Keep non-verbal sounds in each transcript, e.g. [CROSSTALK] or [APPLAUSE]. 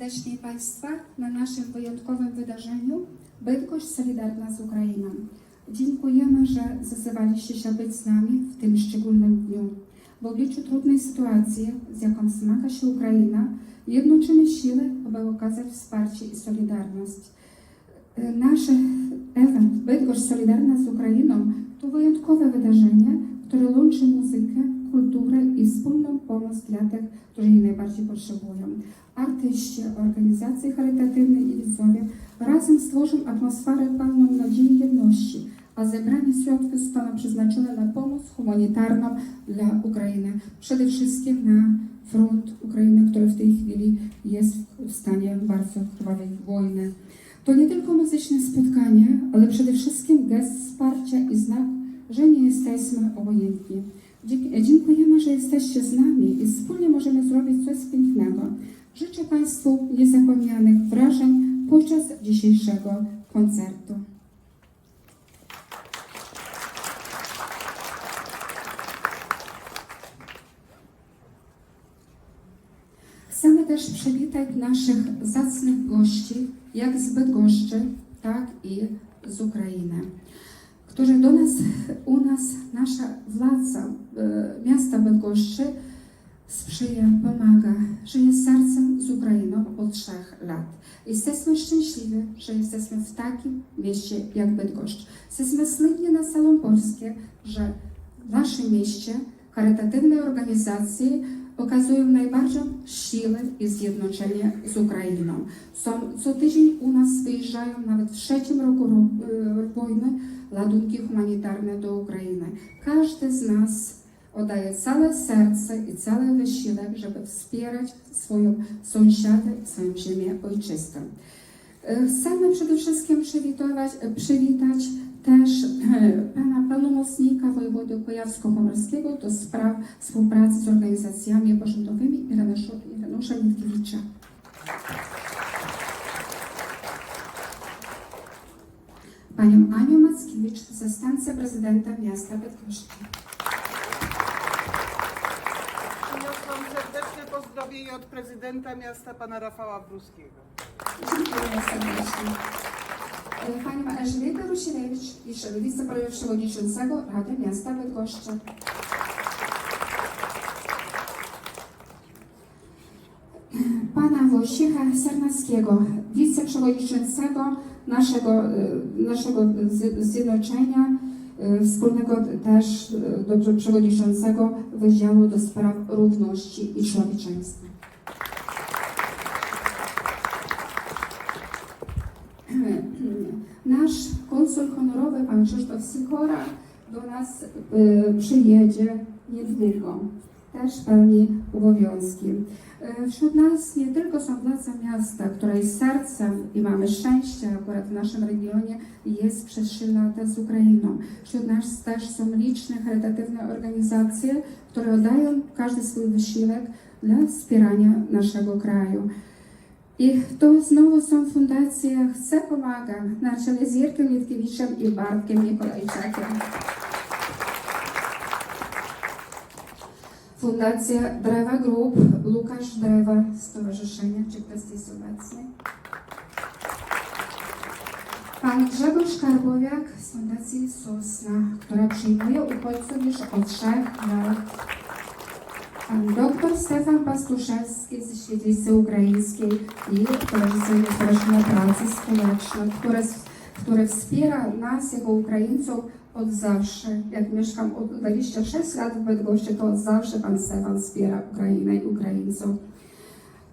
serdecznie Państwa na naszym wyjątkowym wydarzeniu Bydgoszcz Solidarna z Ukrainą. Dziękujemy, że zdecydowaliście się być z nami w tym szczególnym dniu. W obliczu trudnej sytuacji, z jaką zmaga się Ukraina, jednoczymy siły, aby okazać wsparcie i solidarność. E, Nasz event Bydgoszcz Solidarna z Ukrainą to wyjątkowe wydarzenie, które łączy muzykę, kulturę i wspólną pomoc dla tych, którzy jej najbardziej potrzebują. Artyści, organizacje charytatywne i widzowie razem stworzą atmosferę pełną nadziei i jedności, a zebrane środki zostaną przeznaczone na pomoc humanitarną dla Ukrainy. Przede wszystkim na front Ukrainy, który w tej chwili jest w stanie bardzo krwawej wojny. To nie tylko muzyczne spotkanie, ale przede wszystkim gest wsparcia i znak, że nie jesteśmy obojętni. Dzie- Dziękujemy, że jesteście z nami i wspólnie możemy zrobić coś pięknego. Życzę Państwu niezapomnianych wrażeń podczas dzisiejszego koncertu. Chcemy też przywitać naszych zacnych gości, jak z Bydgoszczy, tak i z Ukrainy, którzy do nas, u nas, nasza władza e, miasta Bydgoszczy sprzyja, pomaga, że jest sercem z Ukrainą od trzech lat. Jesteśmy szczęśliwi, że jesteśmy w takim mieście jak Bydgoszcz. Jesteśmy słynni na całą Polskę, że w naszym mieście charytatywne organizacje okazują najbardziej siłę i zjednoczenie z Ukrainą. Są, co tydzień u nas wyjeżdżają nawet w trzecim roku ro, e, wojny ładunki humanitarne do Ukrainy. Każdy z nas oddaje całe serce i cały wysiłek, żeby wspierać swoją sąsiadę, swoją ziemię ojczystą. E, Chcemy przede wszystkim przywitać, przywitać też e, pana pełnomocnika wojewody kujawsko-pomorskiego do spraw współpracy z organizacjami Irenusza, Irenusza Mitkiewicza. Panią Anią Mackiewicz, zastępcę prezydenta miasta Bydgoszczy. Przyniosłam serdeczne pozdrowienie od prezydenta miasta pana Rafała Pruskiego. Dziękuję serdecznie. E, Panią Elżbietę Rusiewicz, jeszcze wiceprzewodniczącego Rady Miasta Bydgoszczy. Pana Wojciecha Sernackiego, wiceprzewodniczącego naszego, e, naszego zjednoczenia, e, wspólnego też e, dobrze przewodniczącego Wydziału do Spraw Równości i Człowieczeństwa. [CLEARS THROAT] Nasz konsul honorowy, pan Krzysztof Sikora, do nas y, przyjedzie niedługo. Też pełni obowiązki. Y, wśród nas nie tylko są władze miasta, która jest sercem i mamy szczęście akurat w naszym regionie jest przez 3 lata z Ukrainą. Wśród nas też są liczne charytatywne organizacje, które oddają każdy swój wysiłek dla wspierania naszego kraju. I to znowu są fundacje Chcę Pomagam na czele z Jirkiem Litkiewiczem i Bartkiem Nikolajczakiem. Fundacja Drewa Group, Łukasz Drewa Stowarzyszenia, czy ktoś jest? Pan Grzegorz Karbowiak z Fundacji Sosna, która przyjmuje uchodźców już od trzech lat. Pan doktor Stefan Pastuszewski ze Świetlicy Ukraińskiej i Towarzystwo Społecznej Pracy Społecznej, które, które wspiera nas jako Ukraińców od zawsze. Jak mieszkam od 26 lat w Bydgoszczy, to od zawsze Pan Stefan wspiera Ukrainę i Ukraińców.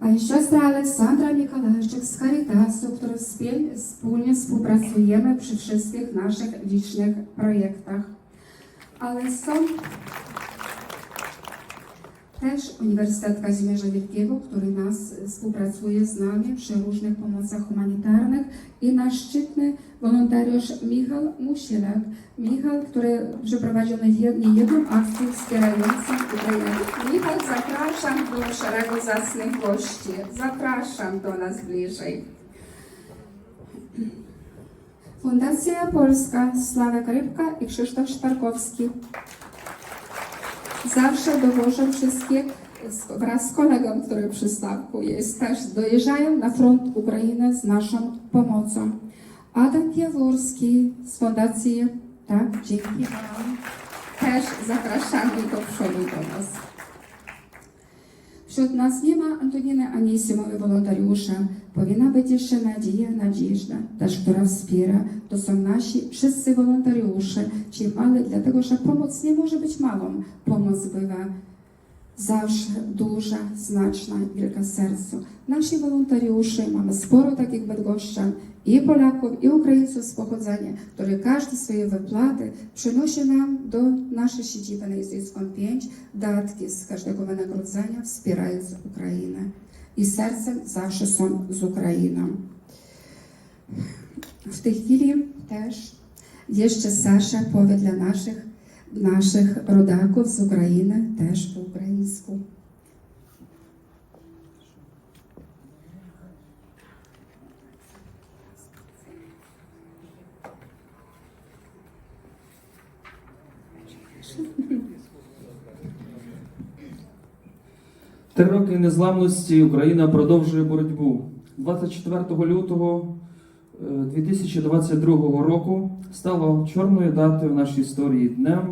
Pani siostra Aleksandra Mikolajczyk z Caritasu, który wspólnie współpracujemy przy wszystkich naszych licznych projektach. Ale są też Uniwersytet Kazimierza Wielkiego, który nas współpracuje z nami przy różnych pomocach humanitarnych i nasz szczytny wolontariusz Michał Musielak. Michał, który przeprowadził nie nie jedną akcję wspierającą Ukrainę. Michał, zapraszam do szeregu zacnych gości. Zapraszam do nas bliżej. Fundacja Polska, Sławek Rybka i Krzysztof Szparkowski zawsze dowożą wszystkie wraz z kolegą, który przy stawku jest, też dojeżdżają na front Ukrainy z naszą pomocą. Adam Jaworski z Fundacji, tak, dzięki Wam, też zapraszamy do przodu do nas. Wśród nas nie ma Antoniny Anisimowej wolontariusza. Powinna być jeszcze Nadzieja Nadzieżda, też która wspiera. To są nasi wszyscy wolontariusze, ci mali, dlatego że pomoc nie może być małą. Pomoc bywa zawsze duża, znaczna, wielka sercu. Nasi wolontariusze, mamy sporo takich bydgoszczan, i Polaków, i Ukraińców z pochodzenia, które każdy swoje wypłaty przynosi nam do naszej siedziby na Izraelską 5 datki z każdego wynagrodzenia, wspierając Ukrainę. I sercem zawsze są z Ukrainą. W tej chwili też jeszcze Sasza powie dla naszych, наших родаків з України теж по-українську. Три роки незламності Україна продовжує боротьбу 24 лютого е, 2022 року стало чорною датою в нашій історії днем,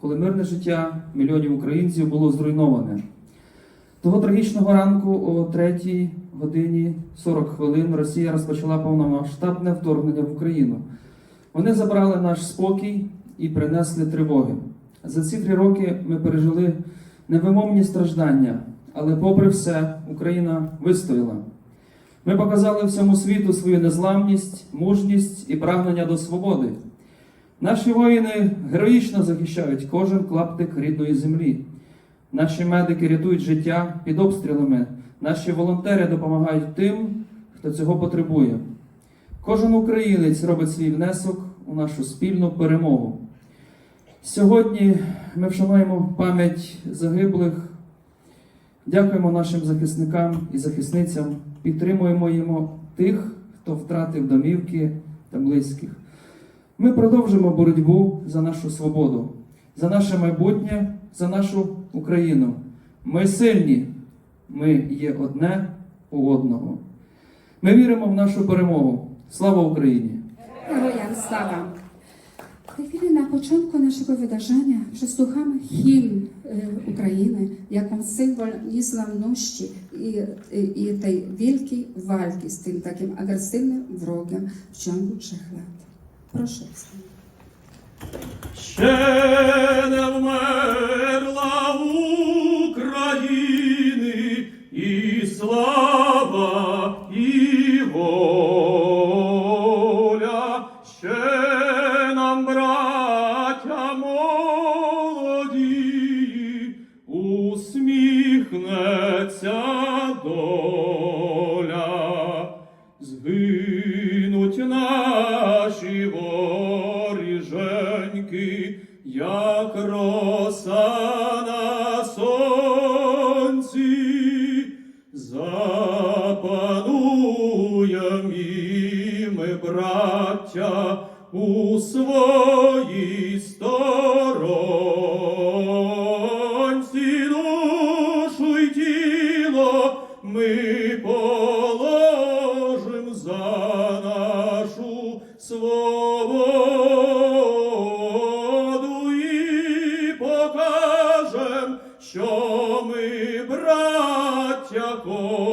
коли мирне життя мільйонів українців було зруйноване. Того трагічного ранку о 3 годині 40 хвилин Росія розпочала повномасштабне вторгнення в Україну. Вони забрали наш спокій і принесли тривоги. За ці три роки ми пережили невимовні страждання, але попри все, Україна вистояла. Ми показали всьому світу свою незламність, мужність і прагнення до свободи. Наші воїни героїчно захищають кожен клаптик рідної землі. Наші медики рятують життя під обстрілами. Наші волонтери допомагають тим, хто цього потребує. Кожен українець робить свій внесок у нашу спільну перемогу. Сьогодні ми вшануємо пам'ять загиблих, дякуємо нашим захисникам і захисницям, підтримуємо тих, хто втратив домівки та близьких. Ми продовжимо боротьбу за нашу свободу, за наше майбутнє, за нашу Україну. Ми сильні, ми є одне у одного. Ми віримо в нашу перемогу. Слава Україні! Przesłuchamy hymn e, Ukrainy jako symbol niezlamności i, i, i tej wielkiej walki z tym takim agresywnym wrogiem w ciągu trzech lat. Proszę. Ще не вмерла України і слава, 家国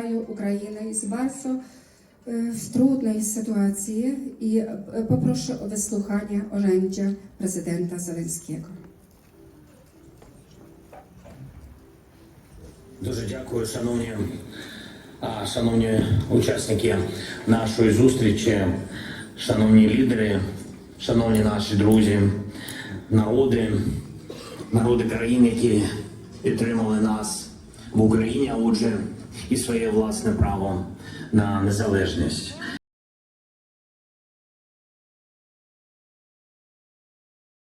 kraju, Ukrainy jest bardzo w trudnej sytuacji i poproszę o wysłuchanie orędzia prezydenta. Дуже дякую, шановні, шановні учасники нашої зустрічі, шановні лідери, шановні наші друзі, народи, народи країн, які підтримали нас в Україні, отже, і своє власне право на незалежність.